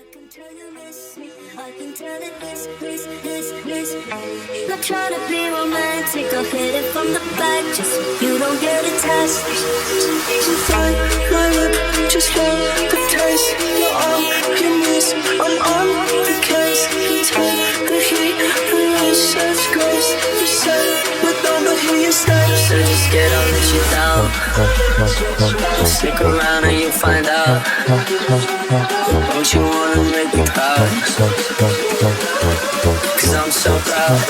I can tell you miss me. I can tell it miss, miss, miss, miss. Not trying to be romantic. I'll hit it from the back just you don't get attached. Find my lip, just feel the taste. You're all you miss. I'm on the case. Take the heat, release such grace. You said, but don't but hear your steps. So just get all that you down. Stick around and you'll find out. Don't you wanna proud? Cause I'm so proud.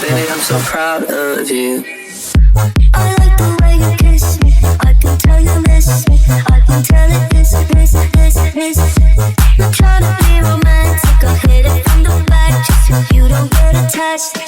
Baby, I'm so proud of you. I like the way you kiss me. I can tell you miss me. I can tell it miss, miss, miss, miss. Not trying to be romantic. I'll hit it from the back just so you don't get attached.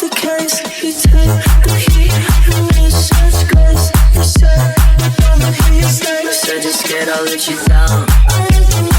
all that you down.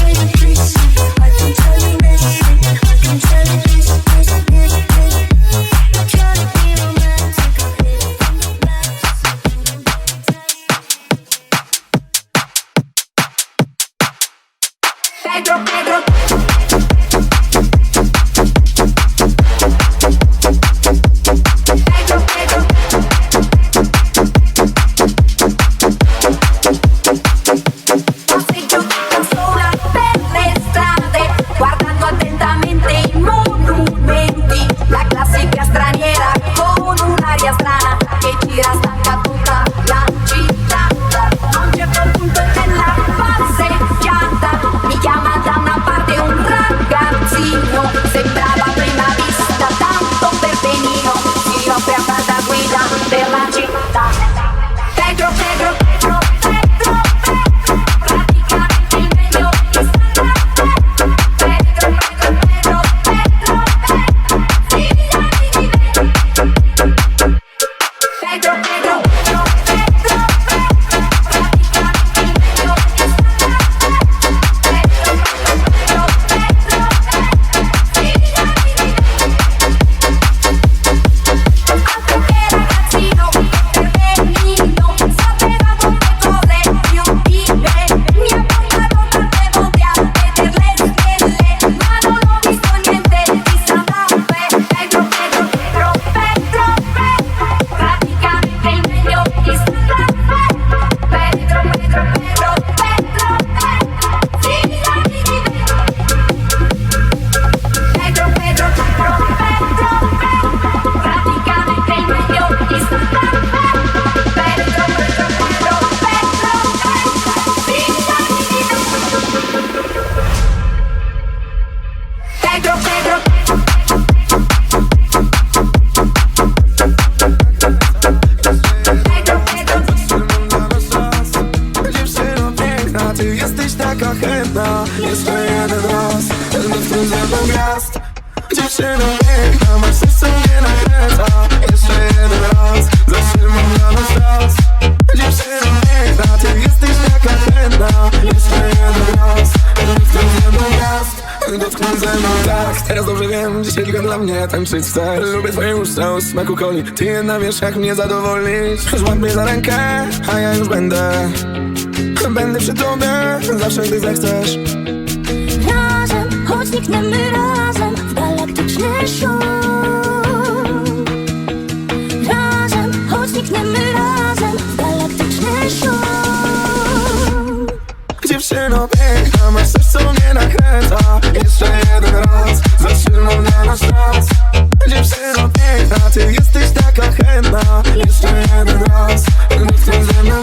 Ty jesteś taka chętna. Jeszcze jeden raz, będę w tym zębą gwiazd. Dziewczyno piękna, masz co mnie nakręca. Jeszcze jeden raz, zatrzymam na nas czas. Dziewczyno piękna, ty jesteś taka chętna. Jeszcze jeden raz, będę w tym zębą gwiazd. Dotknąć ze mną tak Teraz dobrze wiem, dzisiaj tylko dla mnie tańczyć chcesz. Lubię twoje usta o smaku coli. Ty jedna wiesz jak mnie zadowolić Złap mnie za rękę, a ja już będę Będę przy tobie zawsze, gdy zechcesz. Razem, choć znikniemy razem W galaktyczny szum Razem, choć znikniemy razem W galaktyczny szum Dziewczyno piękna, masz coś, co mnie nakręca? Jeszcze jeden raz, zatrzymam na nasz czas Dziewczyno piękna, ty jesteś taka chętna? Jeszcze jeden raz, gdy chcesz ze mną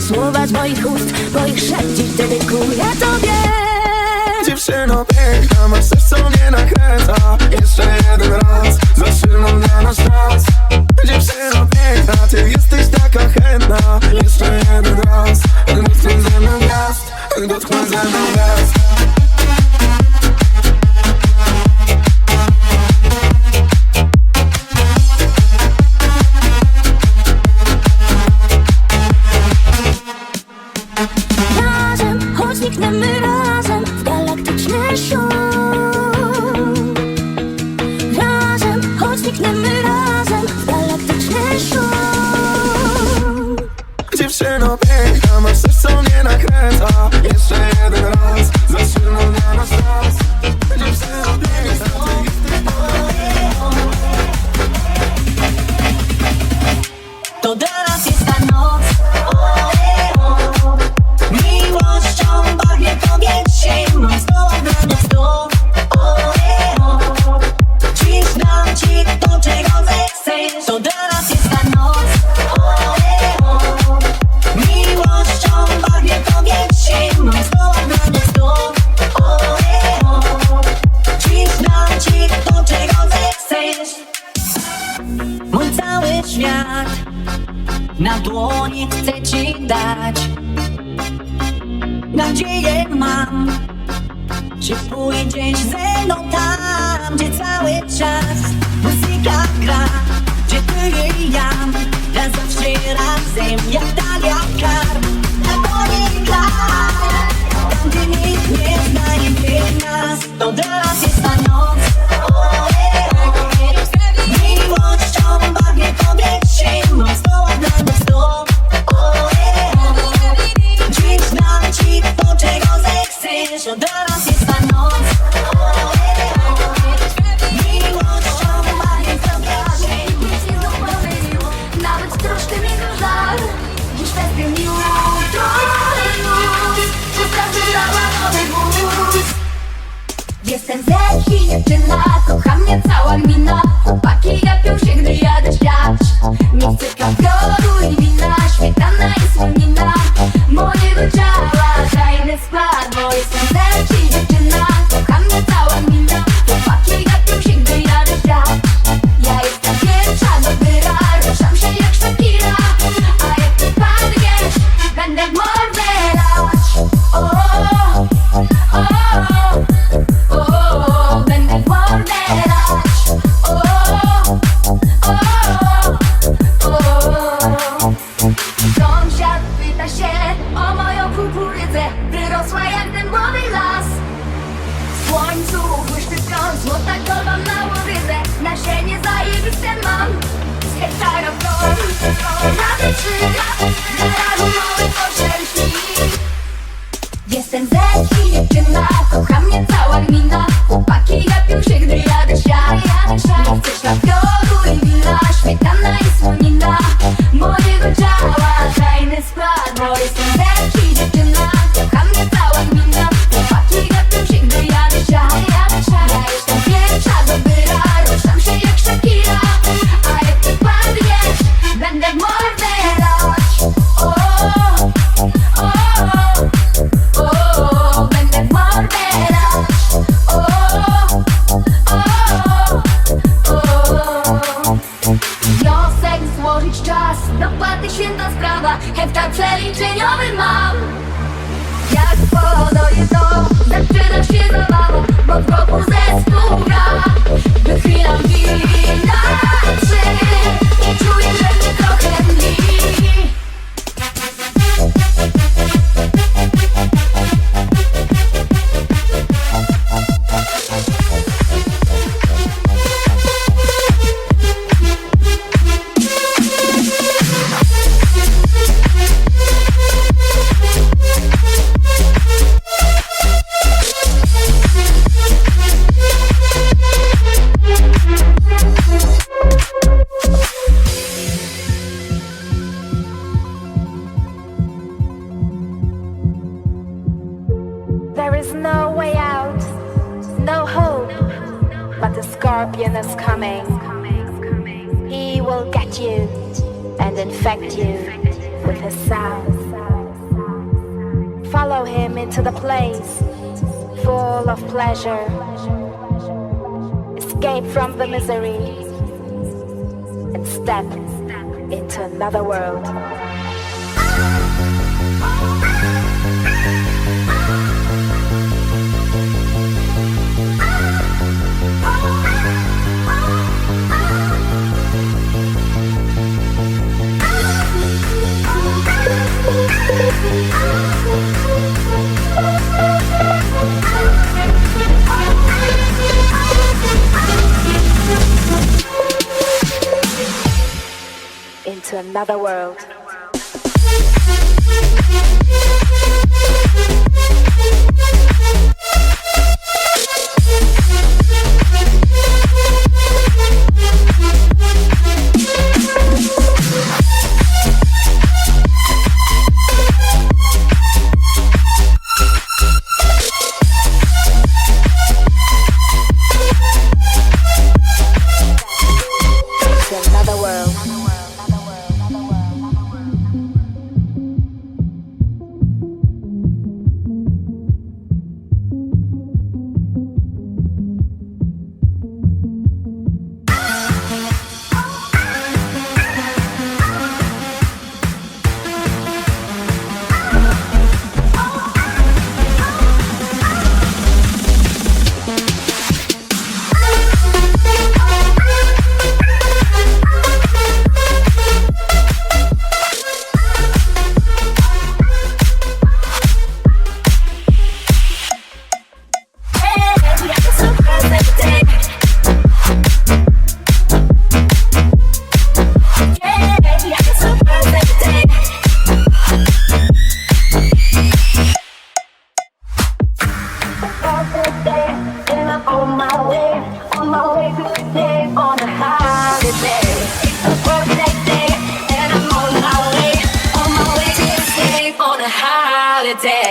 Słuchaj słowa z moich ust, bo ich szep dziś dedykuję tobie. Dziewczyno piękna, masz serce mnie nakręca Jeszcze jeden raz, zatrzymam na nasz czas. Dziewczyno piękna, ty jesteś taka chętna. Jeszcze jeden raz, dotknę ze mną gwiazd Dotknę ze mną gwiazd. Żyję ja, że zawsze razem jak tak jak как белку и беляш, сметана и czas. Dokładnie święta sprawa. Heftar przeliczeniowy mam. Jak polo jedno Zaczyna się zabawa Bo w kroku zespół gra. Wychylam wina Czuję, że mnie trochę mniej of pleasure. Escape from the misery and step into another world. Another world. Another world.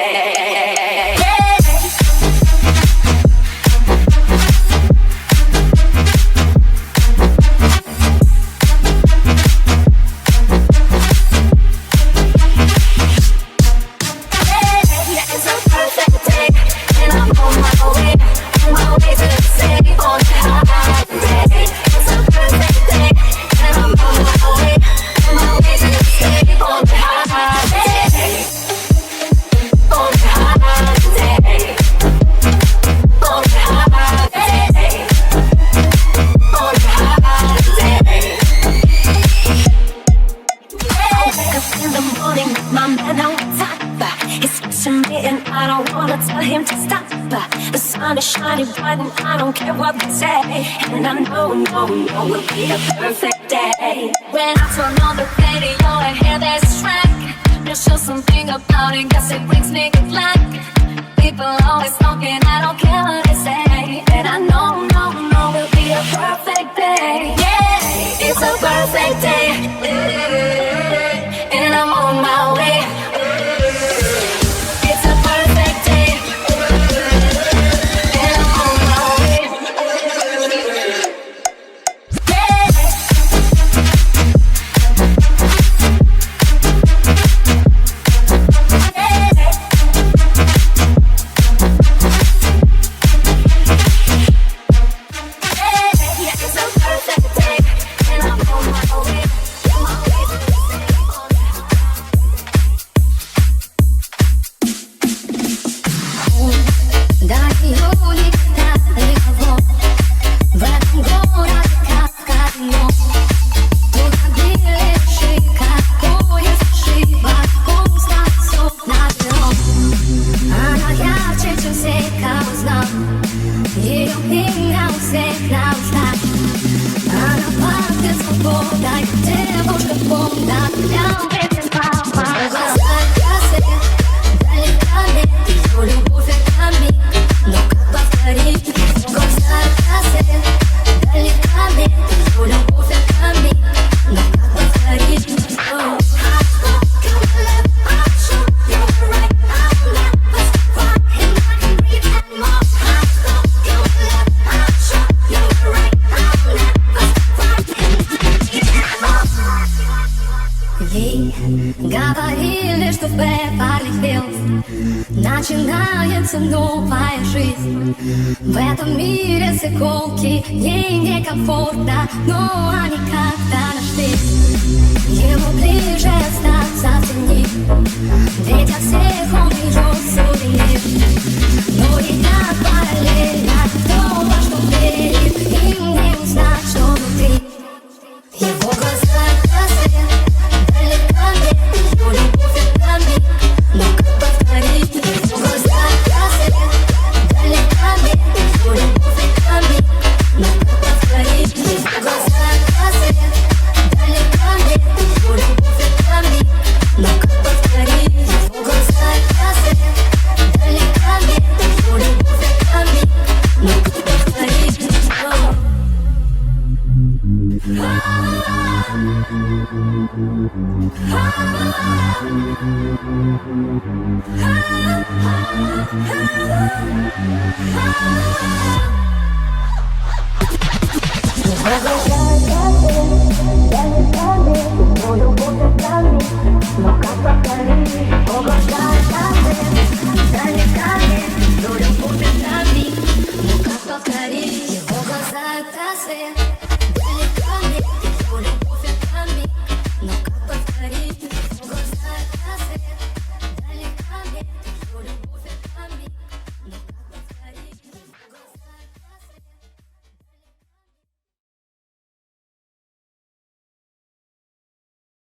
It's No, no, will be a perfect day. When I turn on the radio and hear this track, there's just something about it, brings me. People always talking, I don't care what they say. And I know, no, no, will be a perfect day. Yeah, it's a perfect day. Начинается новая жизнь. В этом мире с иголки Ей некомфортно, но они как-то нашлись Ему ближе остаться в тени. Ведь от всех он берет сувенир Но и так параллельно То, во что верит Им не узнать, что внутри. Его